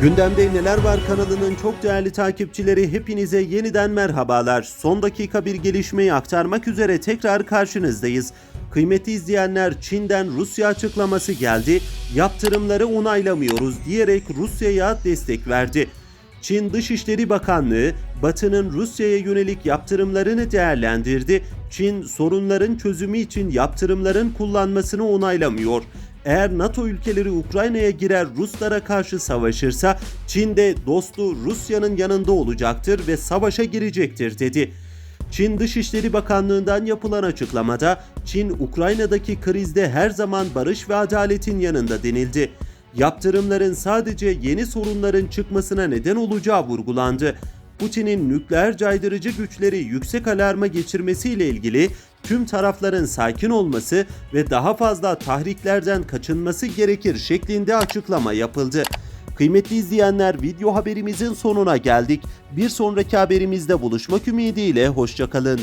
Gündemde Neler Var kanalının çok değerli takipçileri hepinize yeniden merhabalar. Son dakika bir gelişmeyi aktarmak üzere tekrar karşınızdayız. Kıymetli izleyenler Çin'den Rusya açıklaması geldi. Yaptırımları onaylamıyoruz diyerek Rusya'ya destek verdi. Çin Dışişleri Bakanlığı Batı'nın Rusya'ya yönelik yaptırımlarını değerlendirdi. Çin sorunların çözümü için yaptırımların kullanmasını onaylamıyor. Eğer NATO ülkeleri Ukrayna'ya girer Ruslara karşı savaşırsa Çin de dostu Rusya'nın yanında olacaktır ve savaşa girecektir dedi. Çin Dışişleri Bakanlığı'ndan yapılan açıklamada Çin Ukrayna'daki krizde her zaman barış ve adaletin yanında denildi. Yaptırımların sadece yeni sorunların çıkmasına neden olacağı vurgulandı. Putin'in nükleer caydırıcı güçleri yüksek alarma geçirmesiyle ilgili tüm tarafların sakin olması ve daha fazla tahriklerden kaçınması gerekir şeklinde açıklama yapıldı. Kıymetli izleyenler video haberimizin sonuna geldik. Bir sonraki haberimizde buluşmak ümidiyle hoşçakalın.